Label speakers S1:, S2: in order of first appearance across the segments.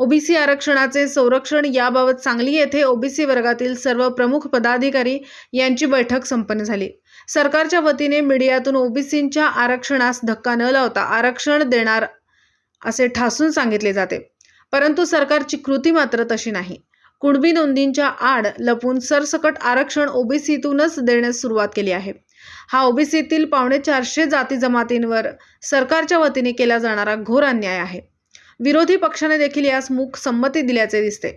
S1: OBC आरक्षणाचे संरक्षण याबाबत सांगली येथे ओबीसी वर्गातील सर्व प्रमुख पदाधिकारी यांची बैठक संपन्न झाली. सरकारच्या वतीने मीडियातून ओबीसींच्या आरक्षणास धक्का न लावता आरक्षण देणार असे ठासून सांगितले जाते. परंतु सरकारची कृती मात्र तशी नाही. कुणबी नोंदींच्या आड लपून सरसकट आरक्षण ओबीसीतूनच देण्यास सुरुवात केली आहे. हा ओबीसीतील पावणे चारशे जाती जमातींवर सरकारच्या वतीने केला जाणारा घोर अन्याय आहे. विरोधी पक्षाने देखील यास मूक संमती दिल्याचे दिसते.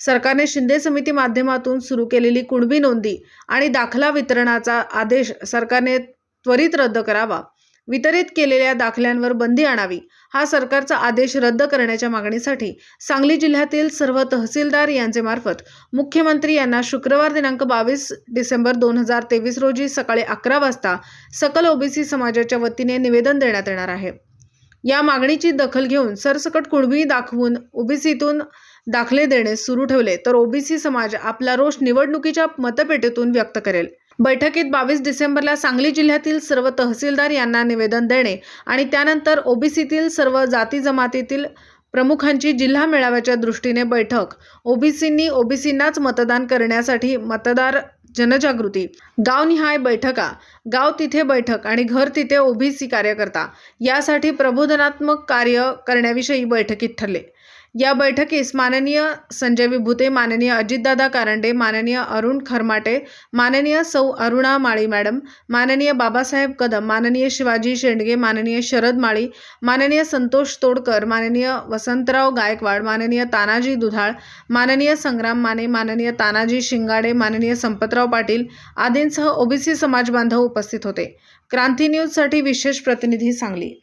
S1: सरकारने शिंदे समिती माध्यमातून सुरू केलेली कुणबी नोंदी आणि दाखला वितरणाचा आदेश सरकारने त्वरित रद्द करावा वितरित केलेल्या दाखल्यांवर बंदी आणावी हा सरकारचा आदेश रद्द करण्याच्या मागणीसाठी सांगली जिल्ह्यातील सर्व तहसीलदार यांचे मार्फत मुख्यमंत्री यांना शुक्रवार दिनांक बावीस डिसेंबर दोन हजार तेवीस रोजी सकाळी अकरा वाजता सकल ओबीसी समाजाच्या वतीने निवेदन देण्यात येणार आहे. या मागणीची दखल घेऊन सरसकट कुणबी दाखवून ओबीसीतून दाखले देणे सुरू ठेवले तर ओबीसी समाज आपला रोष निवडणुकीच्या मतपेटीतून व्यक्त करेल. बैठकीत बावीस डिसेंबरला सांगली जिल्ह्यातील सर्व तहसीलदार यांना निवेदन देणे आणि त्यानंतर ओबीसीतील सर्व जाती जमातीतील प्रमुखांची जिल्हा मेळाव्याच्या दृष्टीने बैठक ओबीसींनी ओबीसींनाच मतदान करण्यासाठी मतदार जनजागृती गावनिहाय बैठका गाव तिथे बैठक आणि घर तिथे ओबीसी कार्यकर्ता. यासाठी प्रबोधनात्मक कार्य करण्याविषयी बैठकीत ठरले. या बैठकीस माननीय संजय विभूते माननीय अजितदादा कारंडे माननीय अरुण खरमाटे माननीय सौ अरुणा माळी मॅडम माननीय बाबासाहेब कदम माननीय शिवाजी शेंडगे माननीय शरद माळी माननीय संतोष तोडकर माननीय वसंतराव गायकवाड माननीय तानाजी दुधाळ माननीय संग्राम माने माननीय तानाजी शिंगाडे माननीय संपतराव पाटील आदींसह ओबीसी समाज बांधव उपस्थित होते. क्रांती न्यूजसाठी विशेष प्रतिनिधी सांगली.